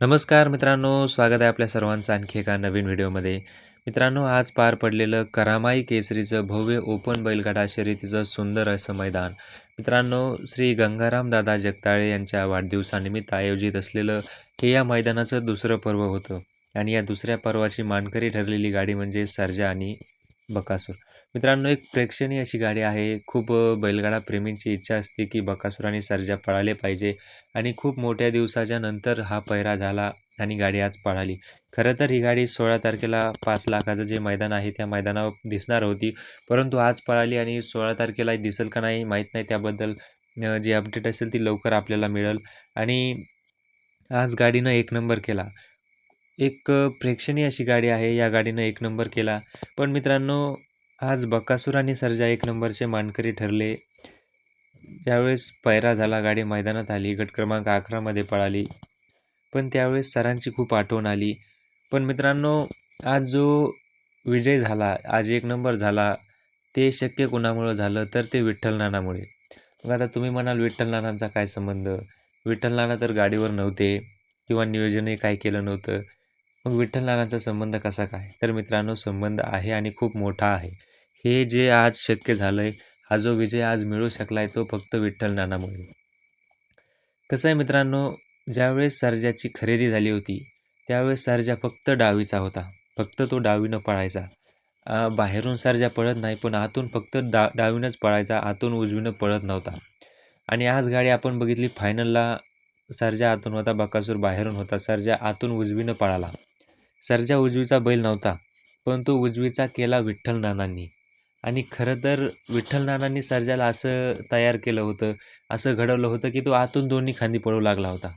नमस्कार मित्रांनो स्वागत आहे आपल्या सर्वांचं आणखी एका नवीन व्हिडिओमध्ये. मित्रांनो आज पार पडलेलं करामाई केसरीचं भव्य ओपन बैलगाडा शर्यतीचं सुंदर असं मैदान. मित्रांनो श्री गंगाराम दादा जगताळे यांच्या वाढदिवसानिमित्त आयोजित असलेलं हे या मैदानाचं दुसरं पर्व होतं. आणि या दुसऱ्या पर्वाची मानकरी ठरलेली गाडी म्हणजे सर्जा आणि बकासूर. मित्रांनो एक प्रेक्षणीय अशी गाडी आहे. खूप बैलगाडा प्रेमींची इच्छा असते की बकासूर आणि सर्जा पळाले पाहिजे आणि खूप मोठ्या दिवसाच्या नंतर हा पैरा झाला आणि गाडी आज पळाली. खरं तर ही गाडी सोळा तारखेला पाच लाखाचं जे मैदान आहे त्या मैदानावर दिसणार होती. परंतु आज पळाली आणि सोळा तारखेला दिसेल का नाही माहीत नाही. त्याबद्दल जी अपडेट असेल ती लवकर आपल्याला मिळेल. आणि आज गाडीनं एक नंबर केला. एक प्रेक्षणीय अशी गाडी आहे. या गाडीनं एक नंबर केला. पण मित्रांनो आज बकासूर आणि सर्जा एक नंबरचे मानकरी ठरले. ज्यावेळेस पैरा झाला गाडी मैदानात आली गट क्रमांक अकरामध्ये पळाली. पण त्यावेळेस सरांची खूप आठवण आली. पण मित्रांनो आज जो विजय झाला आज एक नंबर झाला ते शक्य कुणामुळं झालं तर ते विठ्ठल नानामुळे. मग आता तुम्ही म्हणाल विठ्ठल नानांचा काय संबंध? विठ्ठल नाना तर गाडीवर नव्हते किंवा नियोजनही काय केलं नव्हतं. मग विठ्ठलनानांचा संबंध कसा काय? तर मित्रांनो संबंध आहे आणि खूप मोठा आहे. हे जे आज शक्य झालं आहे हा जो विजय आज मिळू शकला आहे तो फक्त विठ्ठल नानामुळे. कसं आहे मित्रांनो ज्यावेळेस सर्जाची खरेदी झाली होती त्यावेळेस सर्जा फक्त डावीचा होता. फक्त तो डावीनं पळायचा. बाहेरून सर्जा पळत नाही पण आतून फक्त डा डावीनंच पळायचा आतून उजवीनं पळत नव्हता. आणि आज गाडी आपण बघितली फायनलला सर्जा आतून होता बकासूर बाहेरून होता सर्जा आतून उजवीनं पळाला. सर्जा उजवीचा बैल नव्हता पण तो उजवीचा केला विठ्ठल नानांनी. आणि खरं तर विठ्ठल नानांनी सर्जाला असं तयार केलं होतं असं घडवलं होतं की तो आतून दोन्ही खांदी पळू लागला होता.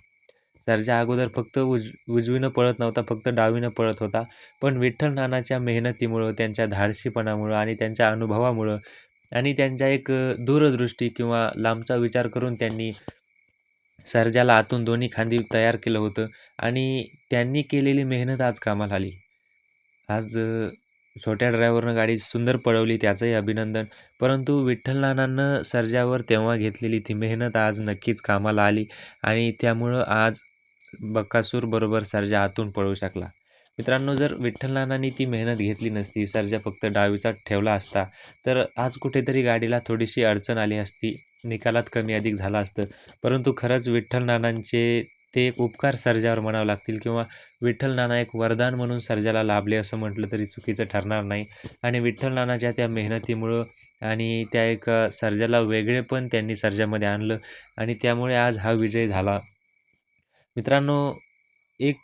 सर्जा अगोदर फक्त उज उजवीनं पळत नव्हता फक्त डावीनं पळत होता. पण विठ्ठल नानाच्या मेहनतीमुळं त्यांच्या धाडसीपणामुळं आणि त्यांच्या अनुभवामुळं आणि त्यांच्या एक दूरदृष्टी किंवा लांबचा विचार करून त्यांनी सर्जाला आतून दोन्ही खांदी तयार केलं होतं आणि त्यांनी केलेली मेहनत आज कामाला आली. आज छोट्या ड्रायव्हरनं गाडी सुंदर पळवली त्याचंही अभिनंदन. परंतु विठ्ठल नानांनं सर्जावर तेव्हा घेतलेली ती मेहनत आज नक्कीच कामाला आली आणि त्यामुळं आज बक्कासूरबरोबर सर्जा आतून पळू शकला. मित्रांनो जर विठ्ठल नानांनी ती मेहनत घेतली नसती सर्जा फक्त डावीचा ठेवला असता तर आज कुठेतरी गाडीला थोडीशी अडचण आली असती निकालात कमी अधिक झालं असतं. परंतु खरंच विठ्ठल नानांचे ते एक उपकार सर्जावर म्हणावं लागतील किंवा विठ्ठल नाना एक वरदान म्हणून सर्जाला लाभले असं म्हटलं तरी चुकीचं ठरणार नाही. आणि विठ्ठल नानाच्या त्या मेहनतीमुळं आणि त्या एक सर्जाला वेगळे वेगळेपण त्यांनी सर्जामध्ये आणलं आणि त्यामुळे आज हा विजय झाला. मित्रांनो एक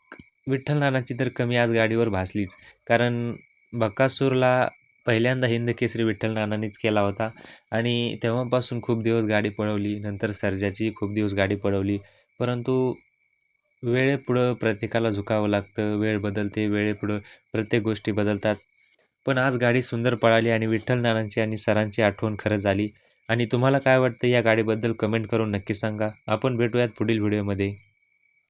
विठ्ठलनानाची तर कमी आज गाडीवर भासलीच. कारण बकासूरला पहिल्यांदा हिंद केसरी विठ्ठल नानांनीच केला होता. आणि तेव्हापासून खूप दिवस गाडी पळवली. नंतर सर्जाची खूप दिवस गाडी पळवली. परंतु वेळेपुढं प्रत्येकाला झुकावं लागतं. वेळ बदलते वेळेपुढं प्रत्येक गोष्टी बदलतात. पण आज गाडी सुंदर पळाली आणि विठ्ठल नानांची आणि सरांची आठवण खरं झाली. आणि तुम्हाला काय वाटतं या गाडीबद्दल कमेंट करून नक्की सांगा. आपण भेटूयात पुढील व्हिडिओमध्ये.